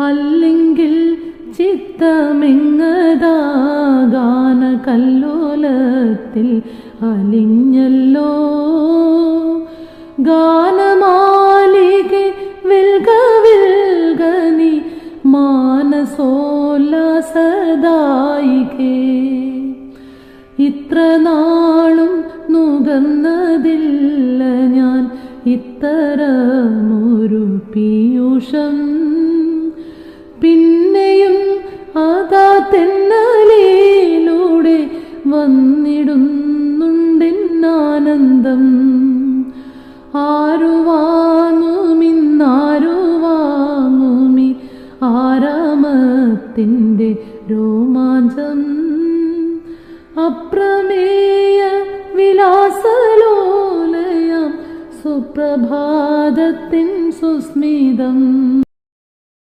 അല്ലെങ്കിൽ ചിത്തമെങ്ങതാ? കല്ലോലത്തിൽ അലിഞ്ഞല്ലോ. ഗാനമാലികെ വിൽക വിൽക നീ മാനസോല്ലാസദായികേ. ഇത്ര നാളും നുകന്നതില്ല ഞാൻ. ഇത്തരമൊരു പീയൂഷം വന്നിടുന്നുണ്ടെന്നാനന്ദം ആരുവാങ്ങുമിന്നാരുവാങ്ങുമി വാങ്ങുമിന്നാരു വാങ്ങുമി ആരാമത്തിന്റെ രോമാഞ്ചം. അപ്രമേയ വിലാസലോലയാം സുപ്രഭാതത്തിൻ സുസ്മിതം.